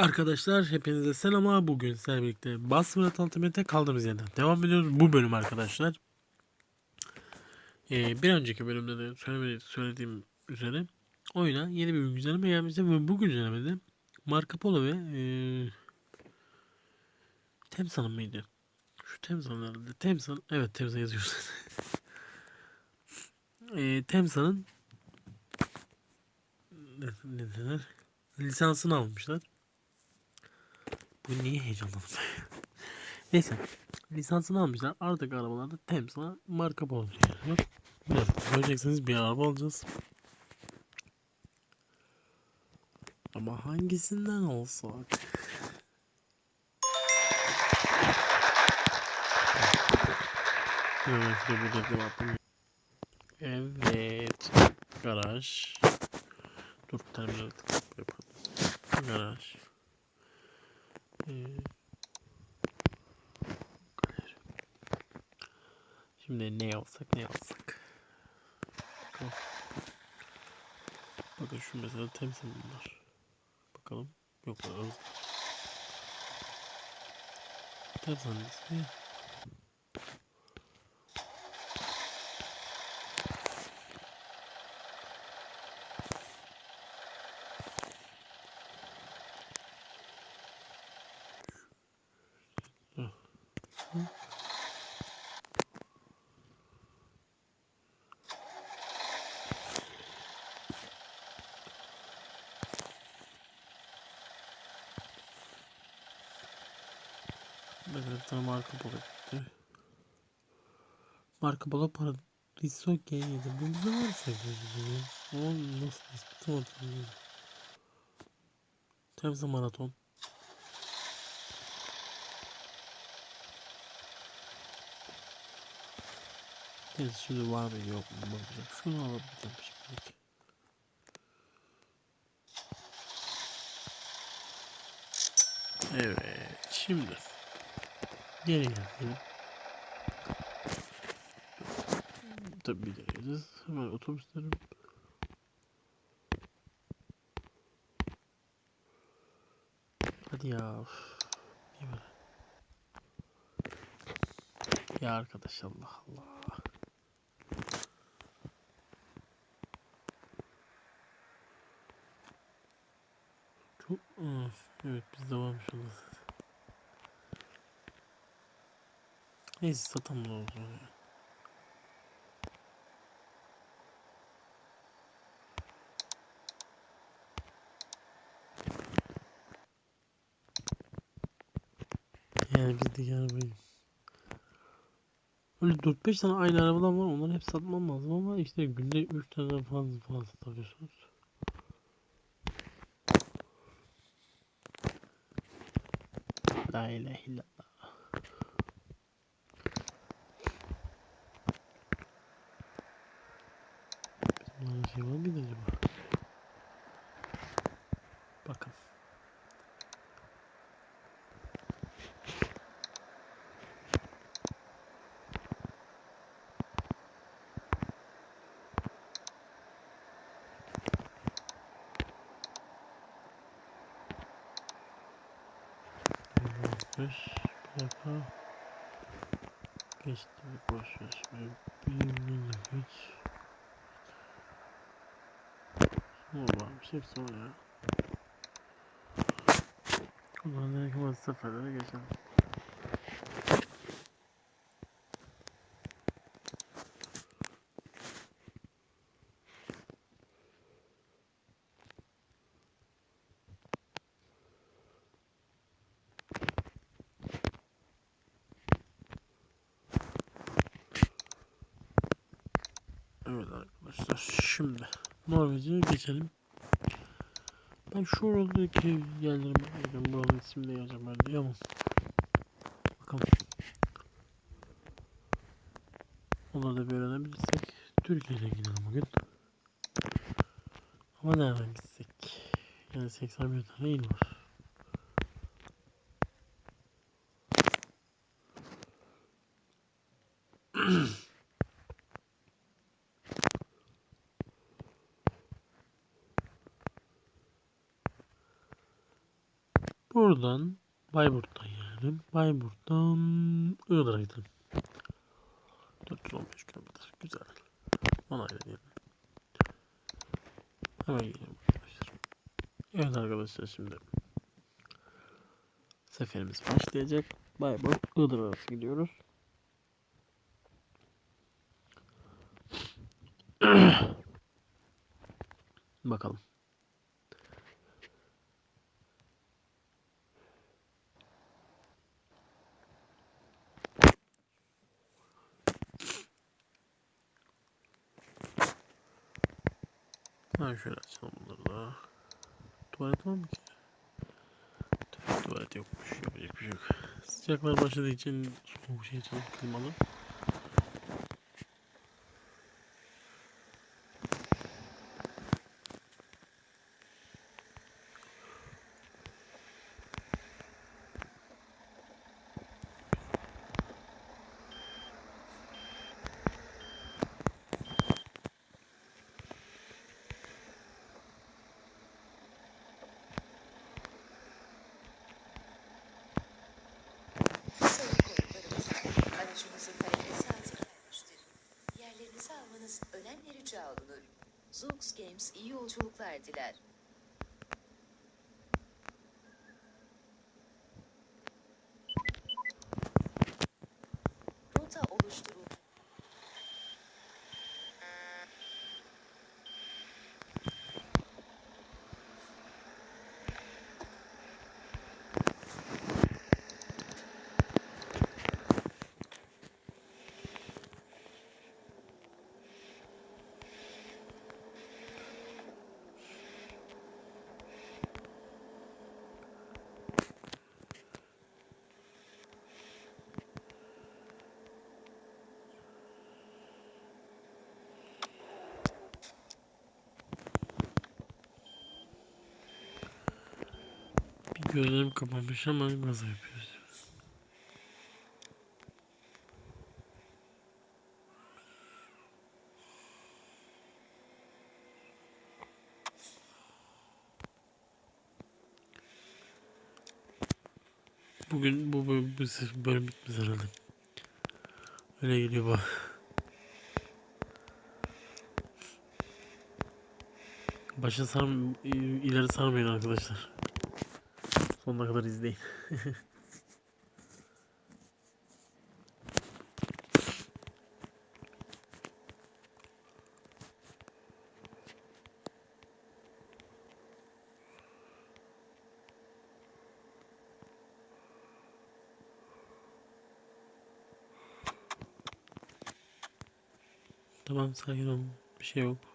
Arkadaşlar hepinize selamlar. Bugün sizlerle birlikte Bas Murat Ultimate'e kaldığımız yerden devam ediyoruz. Bu bölüm arkadaşlar. Ee, bir önceki bölümde de söylediğim, üzere oyuna yeni bir güncelleme gelmişti ve bu güncellemede Marco Polo ve ee, Temsa'nın mıydı? Şu Temsa'nın herhalde. Temsa'nın evet Temsa yazıyor. ee, Temsa'nın ne, ne denir? Lisansını almışlar. Bu niye heyecanlandım? Neyse. Lisansını almışlar. Artık arabalarda Temsa marka Polo diyor. Evet. Göreceksiniz bir araba alacağız. Ama hangisinden olsak? Evet. Evet. Garaj. Dur terminal yapalım. Garaj. Şimdi ne alsak ne alsak. Bakalım. Bakın şu mesela temsil bunlar. Bakalım. Yok. Temsil ne? Tane marka polo gitti. Marka polo Paradiso G7. Bu bize var sevgili. O nasıl ismi tam hatırlamıyorum. Maraton. Neyse şimdi var mı yok mu bakacağım. Şunu alabileceğim şimdilik. Evet şimdi geri gelelim. Tabii geleceğiz. Hemen otobüslerim. Hadi ya. Ya arkadaş Allah Allah. Çok evet bizde varmış onda Neyse ya. Yani bizdeki arabayı. Öyle 4-5 tane aynı arabadan var onları hep satmam lazım ama işte günde 3 tane fazla fazla satıyorsunuz. La ilahe illallah. Bunların şey var mıydı acaba? Bakın. Beş plaka geçti boş ver şimdi ne varmış hepsi var ya. Zaman direkt hemen seferlere geçelim. Evet arkadaşlar şimdi Norveç'e geçelim. Ben şuradaki yerlerime bakacağım. Buranın ismini yazacağım ben diye ama. Bakalım. Onları da bir öğrenebilirsek. Türkiye'ye gidelim bugün. Ama nereden gitsek? Yani 81 tane il var. Buradan Bayburt'tan yani. Bayburt'tan Iğdır'a gidelim. 415 kilometre. Güzel. Onayla diyelim. Hemen gidelim arkadaşlar. Evet arkadaşlar şimdi seferimiz başlayacak. Bayburt Iğdır arası gidiyoruz. Bakalım. Ha şöyle açalım bunları da. Tuvalet var mı ki? Tuvalet, yokmuş. Yapacak bir şey yok. Sıcaklar başladığı için soğuk şey açalım klimalı. Aracımızın hareketi hazırlanmıştır. Yerlerinizi almanız önemli rica olunur. Zoox Games iyi yolculuklar diler. Gözlerim kapanmış ama gaza yapıyoruz. Bugün bu bölüm, bu bölüm bitmez herhalde. Öyle geliyor bak. Başa sarm ileri sarmayın arkadaşlar. Sonuna kadar izleyin. Tamam sakin olun. Bir şey yok.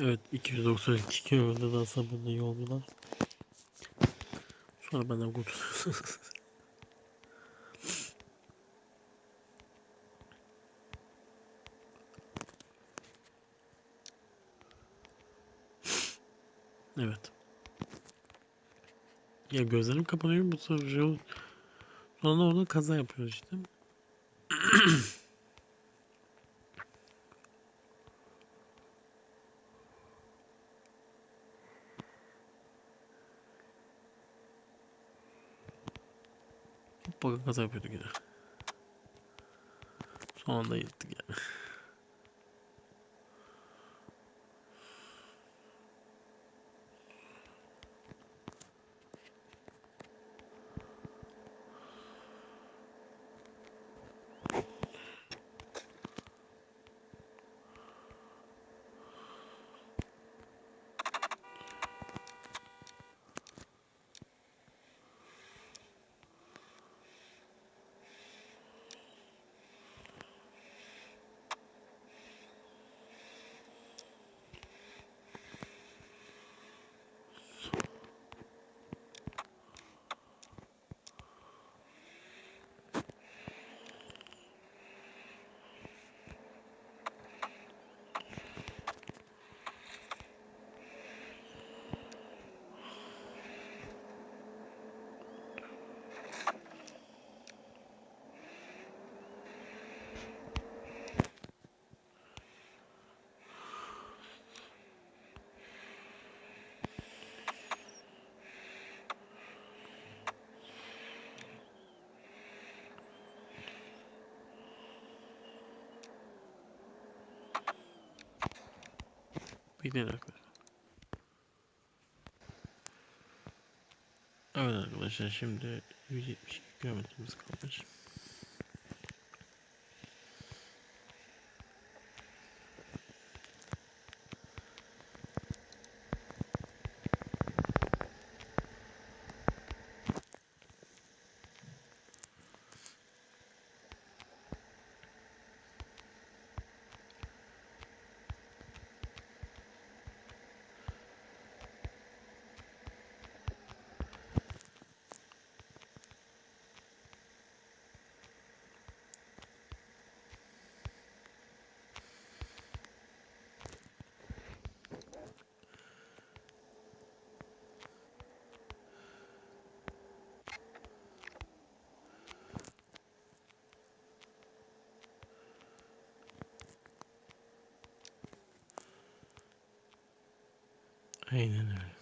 Evet 292 kilometre daha sabırlı yolcular. Sonra benden kurtuluyorsunuz. evet. Ya gözlerim kapanıyor bu sefer. Sonra orada kaza yapıyoruz işte. Hoppa kaza yapıyorduk yine. Son anda yettik yani. Bekleyin arkadaşlar. Evet arkadaşlar şimdi 172 kilometremiz kalmış. Aynen öyle.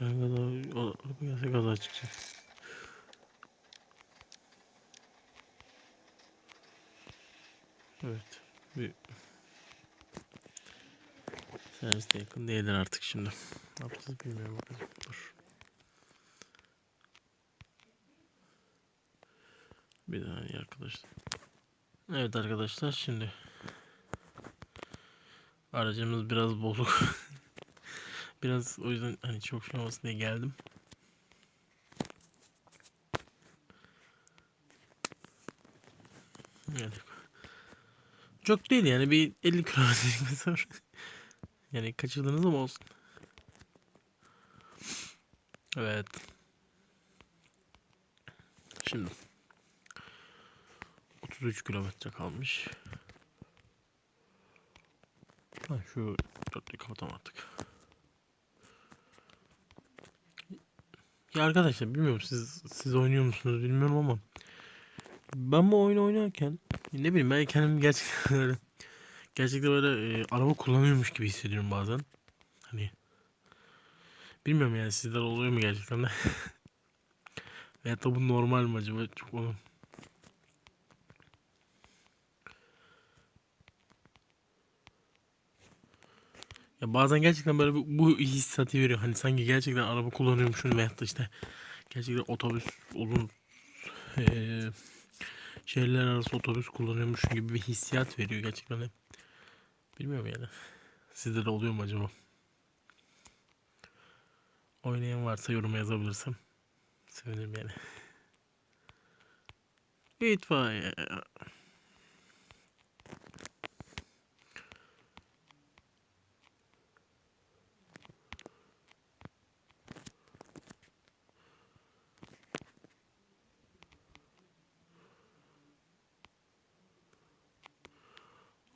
Yani gaza, gelse gaza çıkacak. Evet. Bir servis de yakın değildir artık şimdi. Ne yapacağız bilmiyorum. Dur. Bir saniye arkadaşlar. Evet arkadaşlar şimdi aracımız biraz bozuk. biraz o yüzden hani çok şey olmasın diye geldim. Yani çok değil yani bir 50 kilometrelik mesafe. yani kaçırdınız ama olsun. Evet. Şimdi 33 kilometre kalmış. Ha, şu dörtlüğü kapatalım artık. Arkadaşlar bilmiyorum siz siz oynuyor musunuz bilmiyorum ama ben bu oyunu oynarken ne bileyim ben kendimi gerçekten öyle gerçekten böyle e, araba kullanıyormuş gibi hissediyorum bazen. Hani bilmiyorum yani sizler oluyor mu gerçekten de? Veyahut da bu normal mi acaba? Çok onu Ya bazen gerçekten böyle bu, bu hissiyatı veriyor. Hani sanki gerçekten araba kullanıyormuşsun veyahut da işte gerçekten otobüs uzun eee şehirler arası otobüs kullanıyormuşsun gibi bir hissiyat veriyor gerçekten. Bilmiyorum yani. Sizde de oluyor mu acaba? Oynayan varsa yoruma yazabilirsem sevinirim yani. İtfaiye.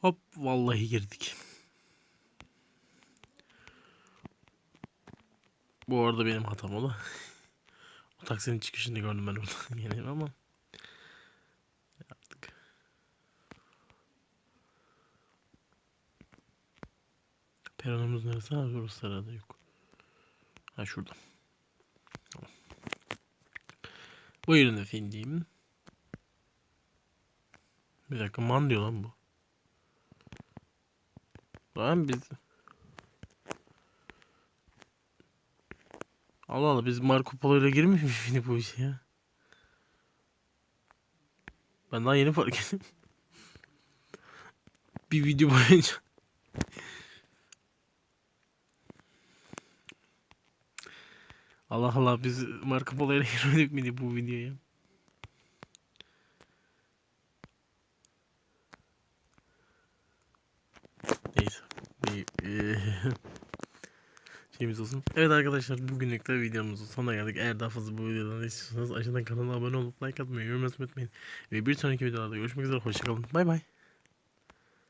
Hop vallahi girdik. Bu arada benim hatam o da. O taksinin çıkışını gördüm ben orada yani ama yaptık. Peronumuz neresi? Ha burası herhalde yok. Ha şurada. Tamam. Buyurun efendim. Bir dakika man diyor lan bu. Lan biz... Allah Allah biz Marco Polo ile girmiş mi şimdi bu işe ya? Ben daha yeni fark ettim. Bir video boyunca. Allah Allah biz Marco Polo ile girmedik miydi bu videoya? Neyse. Bir, eee, şeyimiz olsun. Evet arkadaşlar bugünlük de videomuzun sonuna geldik. Eğer daha fazla bu videodan istiyorsanız aşağıdan kanala abone olup like atmayı, yorum yazmayı unutmayın. Ve bir sonraki videolarda görüşmek üzere. Hoşçakalın. Bay bay.